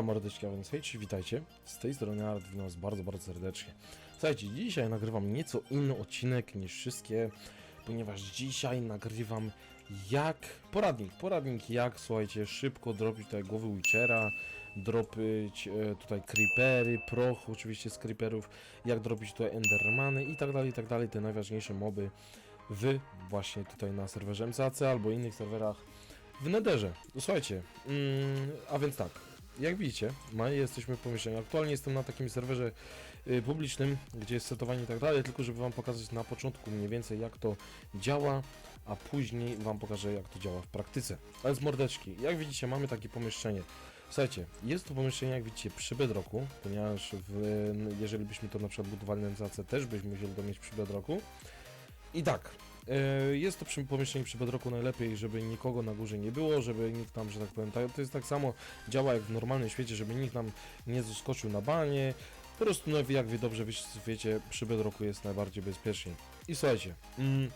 Dobra, mordeczki, więc hej, cześć, witajcie. Z tej strony was bardzo, bardzo serdecznie. Słuchajcie, dzisiaj nagrywam nieco inny odcinek niż wszystkie, ponieważ dzisiaj nagrywam jak... Poradnik, poradnik jak, słuchajcie, szybko dropić tutaj głowy Witchera, dropić e, tutaj creepery, proch oczywiście z creeperów, jak dropić tutaj endermany i tak dalej, i tak dalej, te najważniejsze moby w właśnie tutaj na serwerze MCAC albo innych serwerach w Netherze. Słuchajcie, mm, a więc tak, jak widzicie, my jesteśmy w pomieszczeniu. Aktualnie jestem na takim serwerze y, publicznym, gdzie jest setowanie i tak dalej, tylko żeby Wam pokazać na początku mniej więcej jak to działa, a później Wam pokażę jak to działa w praktyce. Ale z mordeczki, jak widzicie mamy takie pomieszczenie. Słuchajcie, jest to pomieszczenie jak widzicie przy bedroku, ponieważ w, jeżeli byśmy to na przykład budowali na MCAC też byśmy musieli to mieć przy bedroku. I tak, Jest to przy, pomieszczenie przy bedroku najlepiej, żeby nikogo na górze nie było, żeby nikt tam, że tak powiem, tak, to jest tak samo działa jak w normalnym świecie, żeby nikt nam nie zaskoczył na banie. Po prostu, no jak wy dobrze wiecie, przy bedroku jest najbardziej bezpiecznie. I słuchajcie, mm,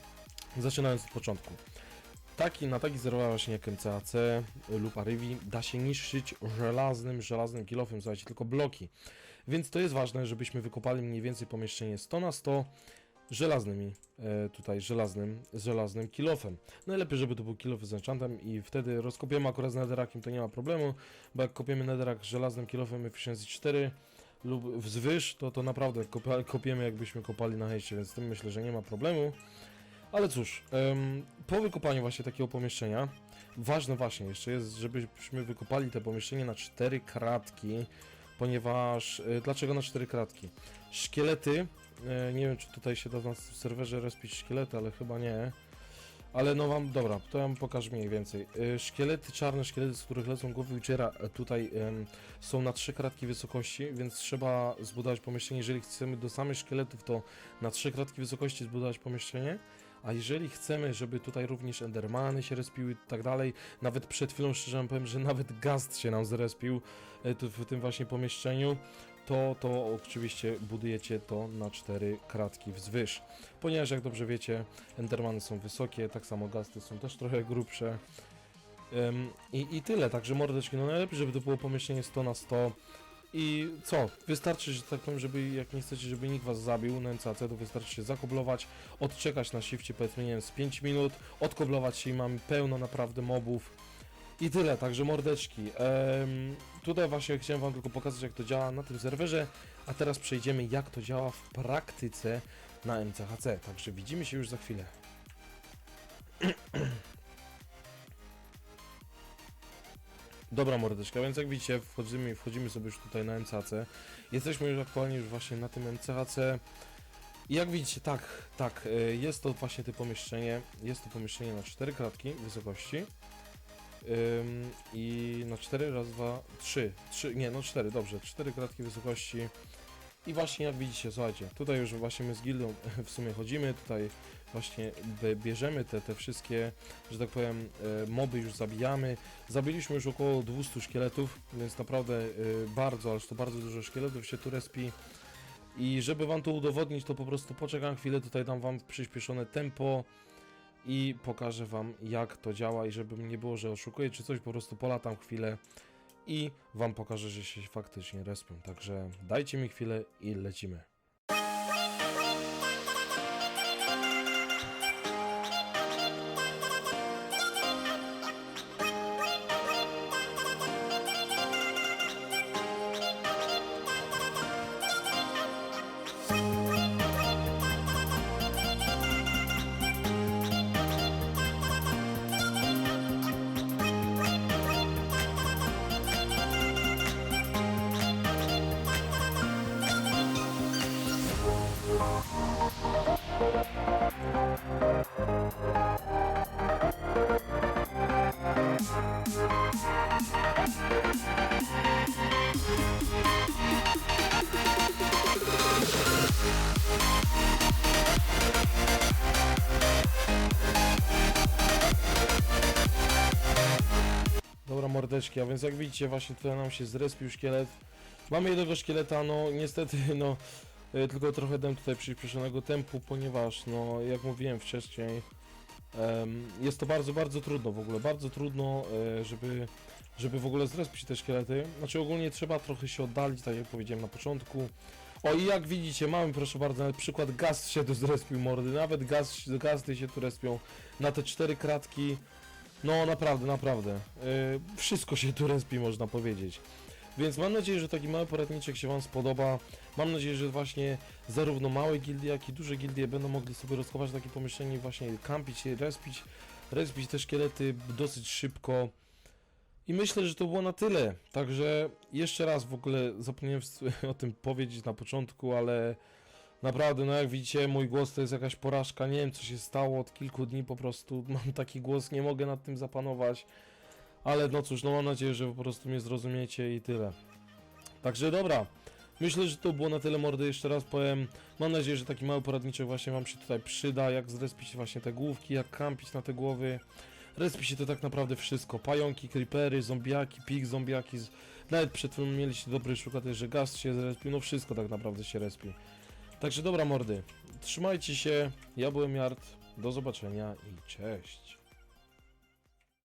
zaczynając od początku. Taki, na taki serwer właśnie jak MCAC lub Arrivi da się niszczyć żelaznym, żelaznym kilofem, słuchajcie, tylko bloki. Więc to jest ważne, żebyśmy wykopali mniej więcej pomieszczenie 100 na 100 żelaznymi, e, tutaj żelaznym, z żelaznym kilofem. Najlepiej, żeby to był kilof z enchantem i wtedy rozkopiemy akurat z netherrakiem, to nie ma problemu, bo jak kopiemy netherrak żelaznym kilofem Efficiency 4 lub wzwyż, to to naprawdę kopia, kopiemy jakbyśmy kopali na hejście, więc z tym myślę, że nie ma problemu. Ale cóż, em, po wykopaniu właśnie takiego pomieszczenia, ważne właśnie jeszcze jest, żebyśmy wykopali te pomieszczenie na cztery kratki, ponieważ, e, dlaczego na cztery kratki? Szkielety Nie wiem, czy tutaj się da na serwerze respić szkielety, ale chyba nie. Ale no wam, dobra, to ja wam pokażę mniej więcej. E, Szkielety, czarne szkielety, z których lecą głowy Witchera, e, tutaj em, są na trzy kratki wysokości, więc trzeba zbudować pomieszczenie. Jeżeli chcemy do samych szkieletów, to na trzy kratki wysokości zbudować pomieszczenie. A jeżeli chcemy, żeby tutaj również endermany się respiły i tak dalej, nawet przed chwilą szczerze powiem, że nawet gast się nam zrespił e, w tym właśnie pomieszczeniu, to, to oczywiście budujecie to na cztery kratki wzwyż. Ponieważ jak dobrze wiecie, endermany są wysokie, tak samo gasty są też trochę grubsze. Ym, i, I tyle, także mordeczki, no najlepiej, żeby to było pomieszczenie 100 na 100. I co? Wystarczy, że tak powiem, żeby jak nie chcecie, żeby nikt was zabił na NCAC, to wystarczy się zakoblować, odczekać na shifcie powiedzmy, nie wiem, z 5 minut, odkoblować się i mamy pełno naprawdę mobów. I tyle, także mordeczki. Em, tutaj właśnie chciałem wam tylko pokazać jak to działa na tym serwerze, a teraz przejdziemy jak to działa w praktyce na MCHC. Także widzimy się już za chwilę. Dobra mordeczka, więc jak widzicie wchodzimy, wchodzimy sobie już tutaj na MCHC. Jesteśmy już aktualnie już właśnie na tym MCHC. I jak widzicie, tak, tak, y, jest to właśnie to pomieszczenie, jest to pomieszczenie na 4 kratki wysokości. Ym, I na 4 raz, 2, 3, 3, nie, no 4, dobrze, 4 kratki wysokości. I właśnie jak widzicie, słuchajcie, tutaj już właśnie my z gildą w sumie chodzimy, tutaj właśnie bierzemy te, te wszystkie, że tak powiem, e, moby już zabijamy. Zabiliśmy już około 200 szkieletów, więc naprawdę e, bardzo, ależ to bardzo dużo szkieletów się tu respi. I żeby wam to udowodnić, to po prostu poczekam chwilę, tutaj dam wam przyspieszone tempo i pokażę wam jak to działa i żeby nie było, że oszukuję czy coś, po prostu polatam chwilę i wam pokażę, że się faktycznie respią. Także dajcie mi chwilę i lecimy. A więc jak widzicie właśnie tutaj nam się zrespił szkielet. Mamy jednego szkieleta, no niestety no e, tylko trochę dam tutaj przyspieszonego tempu, ponieważ no jak mówiłem wcześniej jest to bardzo, bardzo trudno w ogóle, bardzo trudno, e, żeby żeby w ogóle zrespić te szkielety. Znaczy ogólnie trzeba trochę się oddalić, tak jak powiedziałem na początku. O i jak widzicie, mamy proszę bardzo, nawet przykład gaz się tu zrespił mordy, nawet gaz, gazdy się tu respią na te cztery kratki. No naprawdę, naprawdę. Yy, wszystko się tu respi, można powiedzieć. Więc mam nadzieję, że taki mały poradniczek się Wam spodoba. Mam nadzieję, że właśnie zarówno małe gildie, jak i duże gildie będą mogli sobie rozkować takie pomieszczenie właśnie kampić się, respić, respić te szkielety dosyć szybko. I myślę, że to było na tyle. Także jeszcze raz w ogóle zapomniałem o tym powiedzieć na początku, ale naprawdę, no jak widzicie, mój głos to jest jakaś porażka. Nie wiem, co się stało od kilku dni, po prostu mam taki głos, nie mogę nad tym zapanować. Ale no cóż, no mam nadzieję, że po prostu mnie zrozumiecie i tyle. Także dobra. Myślę, że to było na tyle mordy, jeszcze raz powiem. Mam nadzieję, że taki mały poradniczek właśnie Wam się tutaj przyda, jak zrespić właśnie te główki, jak kampić na te głowy. Respi się to tak naprawdę wszystko. Pająki, creepery, zombiaki, pig, zombiaki. Nawet przed chwilą mieliście dobry przykład, że gaz się zrespił, no wszystko tak naprawdę się respi. Także dobra mordy, trzymajcie się, ja byłem Jart, do zobaczenia i cześć.